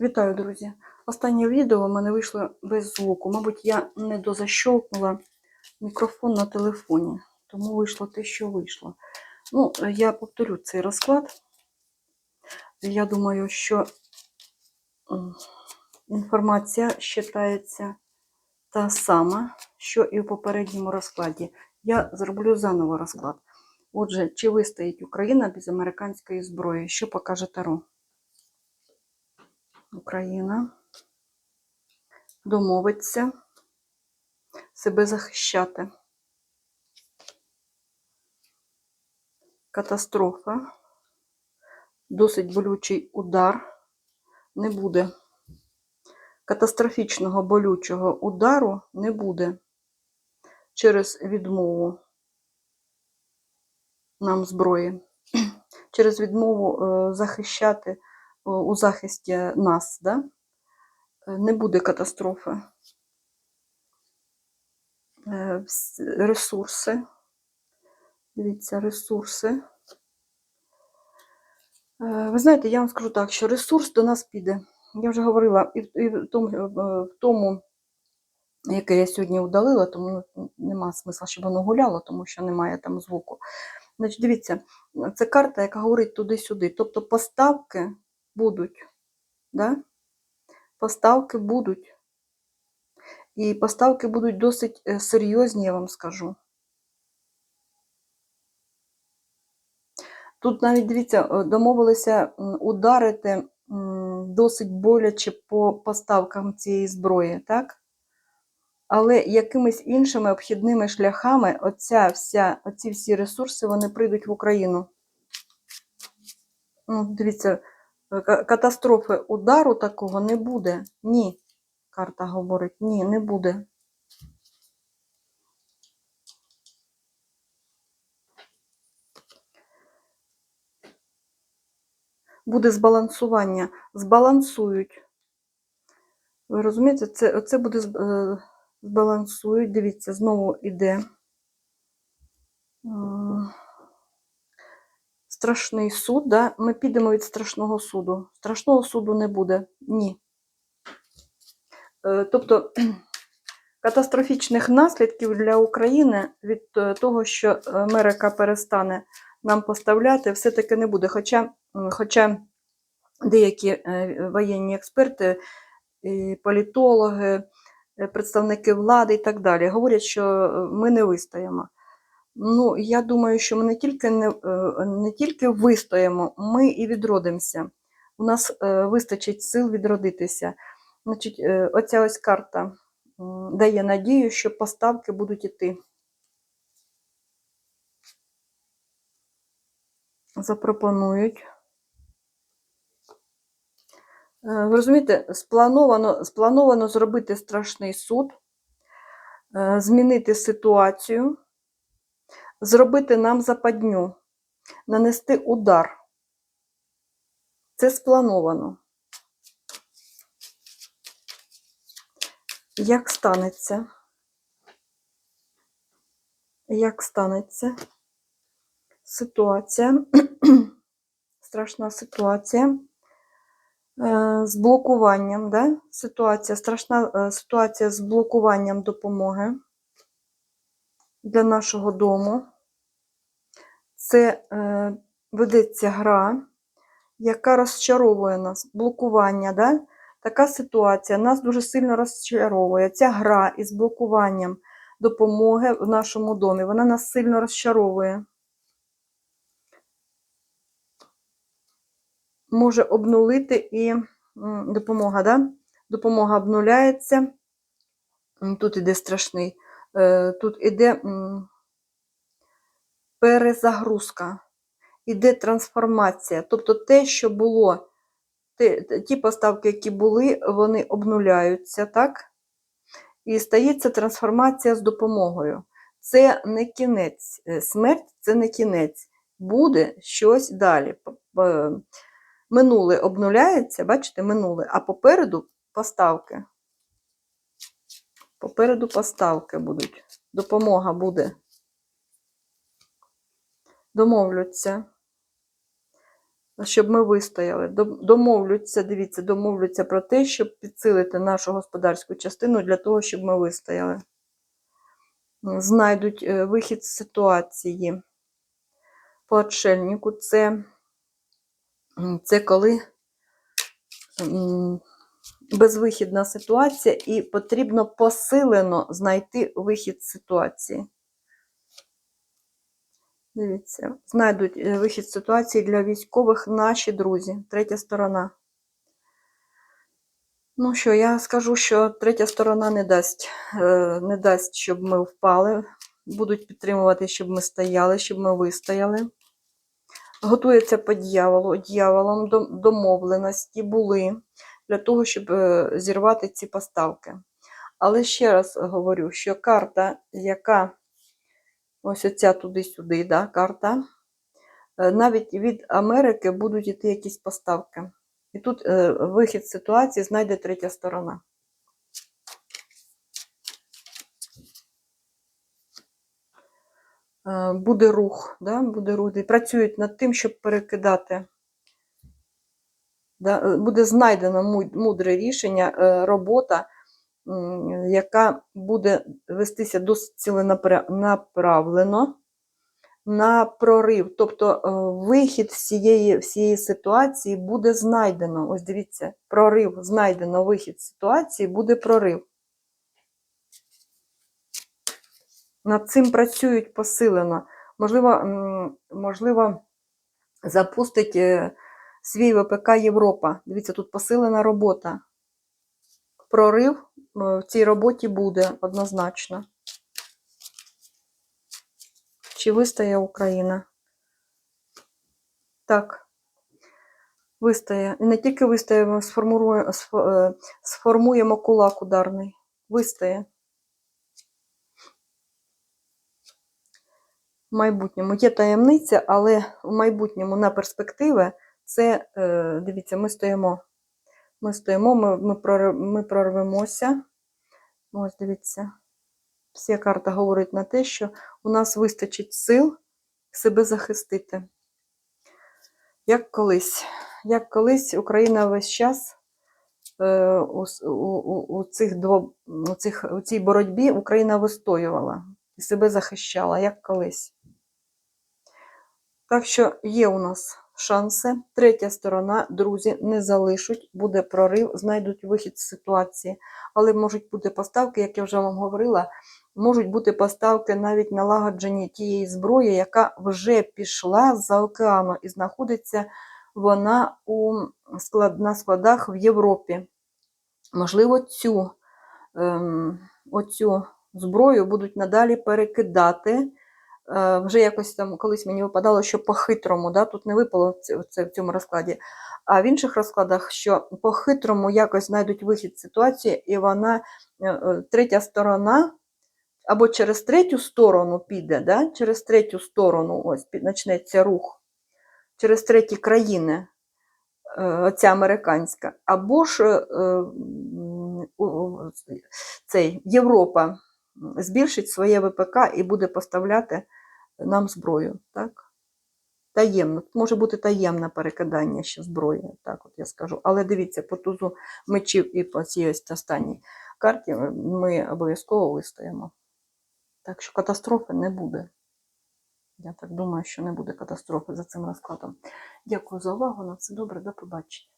Вітаю, друзі! Останнє відео в мене вийшло без звуку. Мабуть, я не дозащолкнула мікрофон на телефоні, тому вийшло те, що вийшло. Ну, я повторю цей розклад. Я думаю, що інформація вважається та сама, що і в попередньому розкладі. Я зроблю заново розклад. Отже, чи вистоїть Україна без американської зброї? Що покаже Таро? Україна. Домовиться себе захищати. Катастрофа, досить болючий удар. Не буде. Катастрофічного болючого удару не буде. Через відмову нам зброї, через відмову е, захищати у захисті нас, да? Е, не буде катастрофи. Е, Ресурси. Дивіться, ресурси. Е, Ви знаєте, я вам скажу так, що ресурс до нас піде. Я вже говорила і в, тому, е, в тому, яке я сьогодні удалила, тому нема смисла, щоб воно гуляло, тому що немає там звуку. Значить, дивіться, це карта, яка говорить туди-сюди. Тобто поставки будуть. Да? Поставки будуть. І поставки будуть досить е, серйозні, я вам скажу. Тут навіть, дивіться, е, домовилися ударити досить боляче по поставкам цієї зброї, так? Але якимись іншими обхідними шляхами оця вся, оці всі ресурси вони прийдуть в Україну. Ну, дивіться, катастрофи удару такого не буде. Ні. Карта говорить, ні, не буде. Буде збалансування. Збалансують. Ви розумієте, це, це буде е, збалансують. Дивіться, знову іде. Страшний суд, да? ми підемо від страшного суду. Страшного суду не буде. Ні. Е, Тобто катастрофічних наслідків для України від е, того, що Америка перестане нам поставляти, все-таки не буде. Хоча, хоча деякі е, воєнні експерти, політологи, представники влади і так далі говорять, що ми не вистоїмо. Ну, я думаю, що ми не тільки не, е, не тільки вистоїмо, ми і відродимося. У нас е, вистачить сил відродитися. Значить, е, оця ось карта дає надію, що поставки будуть іти. Запропонують. Ви розумієте, сплановано, сплановано зробити страшний суд, змінити ситуацію, зробити нам западню, нанести удар. Це сплановано. Як станеться? Як станеться ситуація, страшна ситуація е, з блокуванням, да? ситуація, страшна е, ситуація з блокуванням допомоги для нашого дому. Це е, ведеться гра, яка розчаровує нас, блокування. Да? Така ситуація нас дуже сильно розчаровує. Ця гра із блокуванням допомоги в нашому домі, вона нас сильно розчаровує. Може обнулити і допомога, да? Допомога обнуляється. Тут іде страшний. е, Тут іде перезагрузка, іде трансформація. Тобто те, що було, ті поставки, які були, вони обнуляються, так? І стається трансформація з допомогою. Це не кінець. Е, Смерть це не кінець. Буде щось далі. Минуле обнуляється, бачите, минуле, а попереду поставки. Попереду поставки будуть. Допомога буде. Домовляться. щоб ми вистояли. Домовляться, дивіться, домовляться про те, щоб підсилити нашу господарську частину для того, щоб ми вистояли. Знайдуть е, вихід з ситуації. По отшельнику це, це коли безвихідна ситуація, і потрібно посилено знайти вихід з ситуації. Дивіться, знайдуть е, вихід ситуації для військових наші друзі, третя сторона. Ну що, я скажу, що третя сторона не дасть, е, не дасть, щоб ми впали. Будуть підтримувати, щоб ми стояли, щоб ми вистояли. Готується по дьяволу, дьяволом домовленості були для того, щоб е, зірвати ці поставки. Але ще раз говорю, що карта, яка ось оця туди-сюди, да, карта, е, навіть від Америки будуть йти якісь поставки. І тут е, вихід ситуації знайде третя сторона. Е, Буде рух, да, буде рух. І Працюють над тим, щоб перекидати. Да, буде знайдено мудре рішення, робота, яка буде вестися досить ціленаправлено на прорив. Тобто е, вихід всієї, всієї ситуації буде знайдено. Ось дивіться, прорив, знайдено вихід ситуації, буде прорив. Над цим працюють посилено. Можливо, можливо запустить е, свій ВПК Європа. Дивіться, тут посилена робота. Прорив в цій роботі буде однозначно. Чи вистоє Україна? Так. Вистоє. І не тільки вистоїмо, сформуємо, е, сформуємо кулак ударний. Вистоє. В майбутньому є таємниця, але в майбутньому на перспективи це, е, дивіться, ми стоїмо. Ми стоїмо, ми, ми, прор- ми прорвемося. Ось дивіться. Вся карта говорить на те, що у нас вистачить сил себе захистити. Як колись. Як колись Україна весь час е, у, у, у, цих дво, у, цих, у цій боротьбі Україна вистоювала і себе захищала, як колись. Так що є у нас шанси. Третя сторона, друзі, не залишать, буде прорив, знайдуть вихід з ситуації. Але можуть бути поставки, як я вже вам говорила, можуть бути поставки навіть налагоджені тієї зброї, яка вже пішла з-за океану і знаходиться вона у склад, на складах в Європі. Можливо, цю, ем, оцю зброю будуть надалі перекидати. Е, вже якось там колись мені випадало, що по-хитрому, да, тут не випало це- в цьому розкладі. А в інших розкладах, що по-хитрому якось знайдуть вихід ситуації, і вона, е, е, третя сторона, або через третю сторону піде, да, через третю сторону ось почнеться рух, через треті країни, оця американська, або ж цей, Європа збільшить своє ВПК і буде поставляти нам зброю. Так? Таємно. Може бути таємне перекидання ще зброї, так от я скажу. Але дивіться, по тузу мечів і по цій ось останній карті ми обов'язково вистоїмо. Так що катастрофи не буде. Я так думаю, що не буде катастрофи за цим розкладом. Дякую за увагу. На все добре, до побачення.